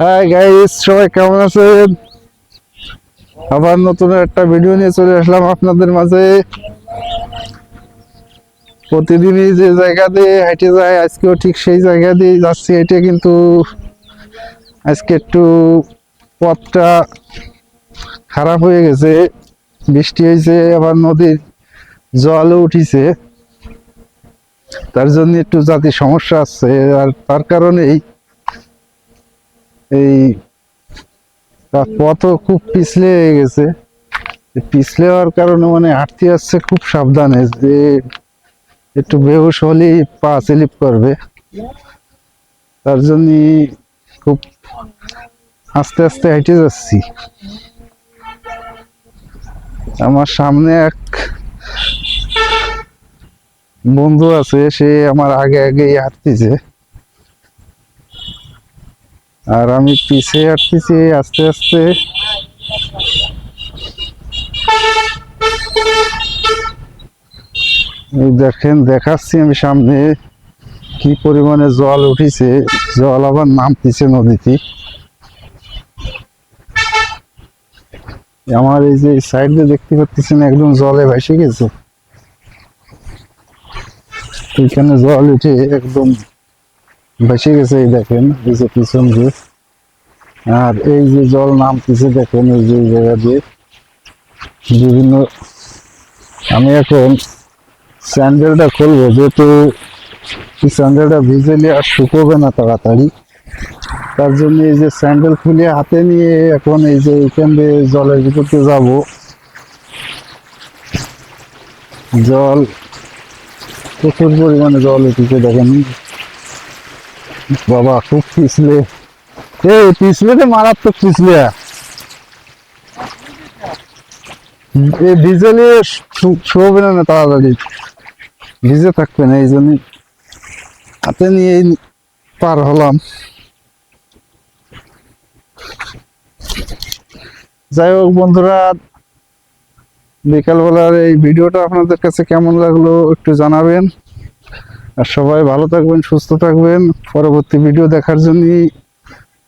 Hi guys সবাই কেমন আছেন? আবার নতুন একটা ভিডিও নিয়ে চলে আসলাম আপনাদের মাঝে। প্রতিদিনই যে জায়গা দিয়ে হেঁটে যায় আজকেও ঠিক সেই জায়গা দিয়ে যাচ্ছি হেঁটে, কিন্তু আজকে একটু পথটা খারাপ হয়ে গেছে। বৃষ্টি হয়েছে, আবার নদীর জলও উঠিছে। তার জন্য একটু জাতি সমস্যা আছে, আর তার কারণেই এই পথও খুব পিছলে হয়ে গেছে। পিছলে হওয়ার কারণে মানে হাঁটতে আসছে খুব সাবধানে যে একটু বেহুশ হলেই পা স্লিপ করবে। তার জন্য খুব আস্তে আস্তে হেঁটে যাচ্ছি। আমার সামনে এক বন্ধু আছে, সে আমার আগে আগেই হাঁটতেছে। আর আমি পিছিয়ে হাঁটতেছি আস্তে আস্তে। দেখেন, দেখাচ্ছি আমি সামনে কি পরিমাণে জল উঠিছে। জল আবার নামতেছে নদীতে। আমার এই যে সাইড দিয়ে দেখতে পাচ্ছেন একদম জলে ভেসে গেছে। এখানে জল উঠে একদম ভেসে গেছে, এই দেখেন, এই যে পিছন দিয়ে। আর এই যে জল নামতেছে দেখেন, এই যে জায়গা দিয়ে। বিভিন্ন আমি এখন স্যান্ডেলটা খুলবো, যেহেতু স্যান্ডেলটা ভিজেলে আর শুকোবে না তাড়াতাড়ি। তার জন্য এই যে স্যান্ডেল খুলে হাতে নিয়ে এখন এই যে এখান দিয়ে জলের ভিতরতে যাব। জল প্রচুর পরিমাণে জল উঠেছে দেখেন। বাবা, খুব পিছলে। এই, পিছলে রে মারাত্মক পিছলে। এই ডিজেলে শোবে না তাড়াতাড়ি। ভিজে থাকবে না, এই জন্য হাতে নিয়ে পার হলাম। যাই হোক, বন্ধুরা, বিকালবেলার এই ভিডিওটা আপনাদের কাছে কেমন লাগল একটু জানাবেন। আর সবাই ভালো থাকবেন, সুস্থ থাকবেন। পরবর্তী ভিডিও দেখার জন্য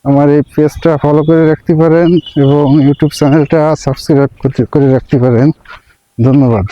আমার এই পেজটা ফলো করে রাখতে পারেন এবং ইউটিউব চ্যানেলটা সাবস্ক্রাইব করে রাখতে পারেন। ধন্যবাদ।